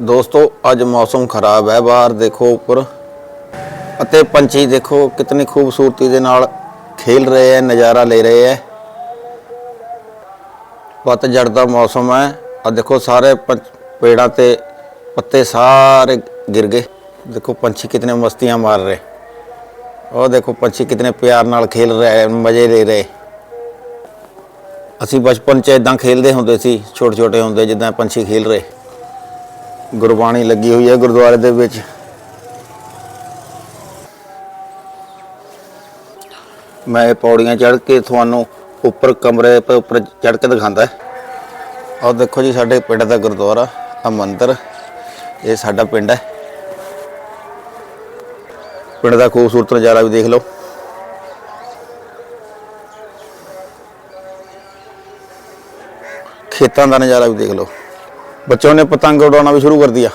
ਦੋਸਤੋ, ਅੱਜ ਮੌਸਮ ਖਰਾਬ ਹੈ ਬਾਹਰ, ਦੇਖੋ ਉੱਪਰ। ਅਤੇ ਪੰਛੀ, ਦੇਖੋ ਕਿਤਨੀ ਖੂਬਸੂਰਤੀ ਦੇ ਨਾਲ ਖੇਲ ਰਹੇ ਹੈ, ਨਜ਼ਾਰਾ ਲੈ ਰਹੇ ਹੈ। ਪਤਝੜ ਦਾ ਮੌਸਮ ਹੈ। ਆ ਦੇਖੋ ਸਾਰੇ ਪੰਛ- ਪੇੜਾਂ ਤੇ ਪੱਤੇ ਸਾਰੇ ਗਿਰ ਗਏ। ਦੇਖੋ ਪੰਛੀ ਕਿਤਨੇ ਮਸਤੀਆਂ ਮਾਰ ਰਹੇ। ਉਹ ਦੇਖੋ ਪੰਛੀ ਕਿਤਨੇ ਪਿਆਰ ਨਾਲ ਖੇਲ ਰਹੇ ਮਜ਼ੇ ਲੈ ਰਹੇ। ਅਸੀਂ ਬਚਪਨ 'ਚ ਇਦਾਂ ਖੇਲਦੇ ਹੁੰਦੇ ਸੀ ਛੋਟੇ ਛੋਟੇ ਹੁੰਦੇ, ਜਿੱਦਾਂ ਪੰਛੀ ਖੇਲ ਰਹੇ। ਗੁਰਬਾਣੀ ਲੱਗੀ ਹੋਈ ਹੈ ਗੁਰਦੁਆਰੇ ਦੇ ਵਿੱਚ। ਮੈਂ ਇਹ ਪੌੜੀਆਂ ਚੜ੍ਹ ਕੇ ਤੁਹਾਨੂੰ ਉੱਪਰ ਕਮਰੇ ਤੇ ਉੱਪਰ ਚੜ੍ਹ ਕੇ ਦਿਖਾਉਂਦਾ ਔਰ ਦੇਖੋ ਜੀ, ਸਾਡੇ ਪਿੰਡ ਦਾ ਗੁਰਦੁਆਰਾ ਆ ਮੰਦਿਰ, ਇਹ ਸਾਡਾ ਪਿੰਡ ਹੈ। ਪਿੰਡ ਦਾ ਖੂਬਸੂਰਤ ਨਜ਼ਾਰਾ ਵੀ ਦੇਖ ਲਓ। ਖੇਤਾਂ ਦਾ ਨਜ਼ਾਰਾ ਵੀ ਦੇਖ ਲਓ। ਬੱਚੋं ने पतंग उड़ाना भी शुरू कर दिया